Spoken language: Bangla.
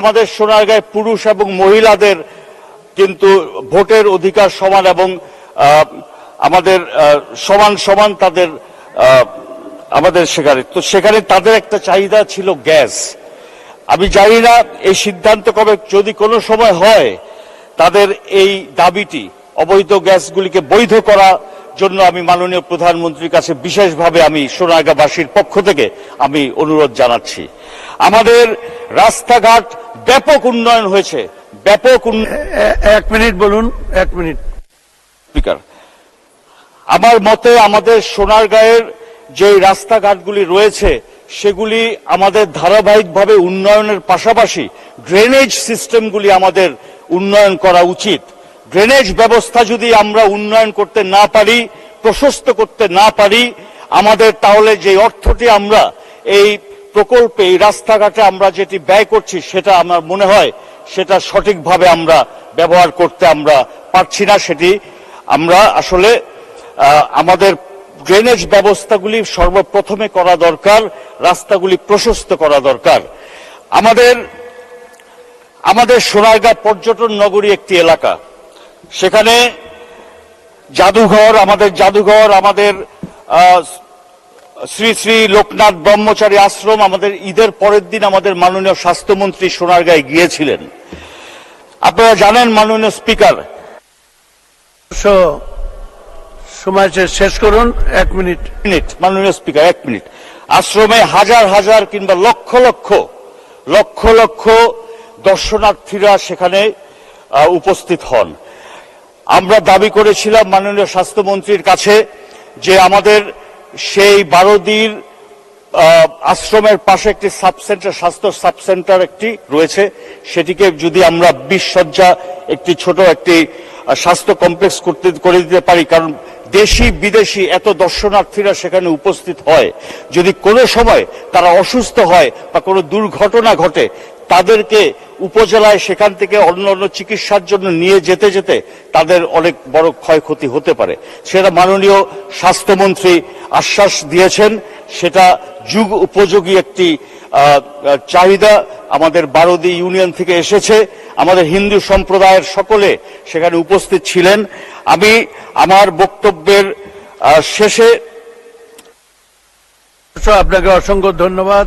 আমাদের সোনারগাঁয় পুরুষ এবং মহিলাদের কিন্তু ভোটের অধিকার সমান এবং আমাদের সমান সমান তাদের আমাদের সেখানে। তো সেখানে তাদের একটা চাহিদা ছিল গ্যাস। আমি জানি না এই সিদ্ধান্ত কবে যদি কোনো সময় হয় তাদের এই দাবিটি অবৈধ গ্যাসগুলিকে বৈধ করা জন্য আমি মাননীয় প্রধানমন্ত্রীর কাছে বিশেষভাবে আমি সোনারগাঁবাসীর পক্ষ থেকে আমি অনুরোধ জানাচ্ছি। আমাদের রাস্তাঘাট ব্যাপক উন্নয়ন হয়েছে ব্যাপক এক মিনিট বলুন এক মিনিট। স্পিকার আমার মতে আমাদের সোনারগাঁয়ের যে রাস্তাঘাটগুলি রয়েছে সেগুলি আমাদের ধারাবাহিকভাবে উন্নয়নের পাশাপাশি ড্রেনেজ সিস্টেমগুলি আমাদের উন্নয়ন করা উচিত। ড্রেনেজ ব্যবস্থা যদি আমরা উন্নয়ন করতে না পারি, প্রশস্ত করতে না পারি, আমাদের তাহলে যে অর্থটি আমরা এই প্রকল্পে, এই রাস্তাঘাটে আমরা যেটি ব্যয় করছি, সেটা আমার মনে হয় সেটা সঠিকভাবে আমরা ব্যবহার করতে আমরা পারছি না সেটি আমরা আসলে আমাদের ড্রেনেজ ব্যবস্থাগুলি সর্বপ্রথমে করা দরকার, রাস্তাগুলি প্রশস্ত করা দরকার। আমাদের আমাদের সোনারগাঁ পর্যটন নগরী একটি এলাকা। সেখানে জাদুঘর আমাদের জাদুঘর আমাদের আহ, শ্রী শ্রী লোকনাথ ব্রহ্মচারী আশ্রম আমাদের ঈদের পরের দিন আমাদের মাননীয় স্বাস্থ্যমন্ত্রী সোনারগাঁয়ে গিয়েছিলেন। আপনারা জানেন মাননীয় স্পিকার। সময় শেষ- করুন এক মিনিট। মিনিট মাননীয় স্পিকার এক মিনিট। আশ্রমে হাজার হাজার কিংবা লক্ষ লক্ষ লক্ষ লক্ষ দর্শনার্থীরা সেখানে উপস্থিত হন। আমরা দাবি করেছিলাম মাননীয় স্বাস্থ্যমন্ত্রীর কাছে যে আমাদের সেই বারোদির আশ্রমের পাশে একটি সাবসেন্টার, স্বাস্থ্য সাবসেন্টার একটি রয়েছে। সেটিকে যদি আমরা বিশ সজ্জা একটি ছোট একটি স্বাস্থ্য কমপ্লেক্স করতে, করে দিতে পারি, কারণ দেশি বিদেশি এত দর্শনার্থীরা সেখানে উপস্থিত হয়। যদি কোনো সময় তারা অসুস্থ হয় বা কোনো দুর্ঘটনা ঘটে, তাদেরকে উপজেলায় সেখান থেকে অন্য অন্য চিকিৎসার জন্য নিয়ে যেতে যেতে তাদের অনেক বড় ক্ষয়ক্ষতি হতে পারে। সেটা মাননীয় স্বাস্থ্যমন্ত্রী আশ্বাস দিয়েছেন। সেটা যুগ উপযোগী একটি চাহিদা আমাদের বারোদি ইউনিয়ন থেকে এসেছে। আমাদের হিন্দু সম্প্রদায়ের সকলে সেখানে উপস্থিত ছিলেন। আমি আমার বক্তব্যের শেষে আপনাকে অসংখ্য ধন্যবাদ।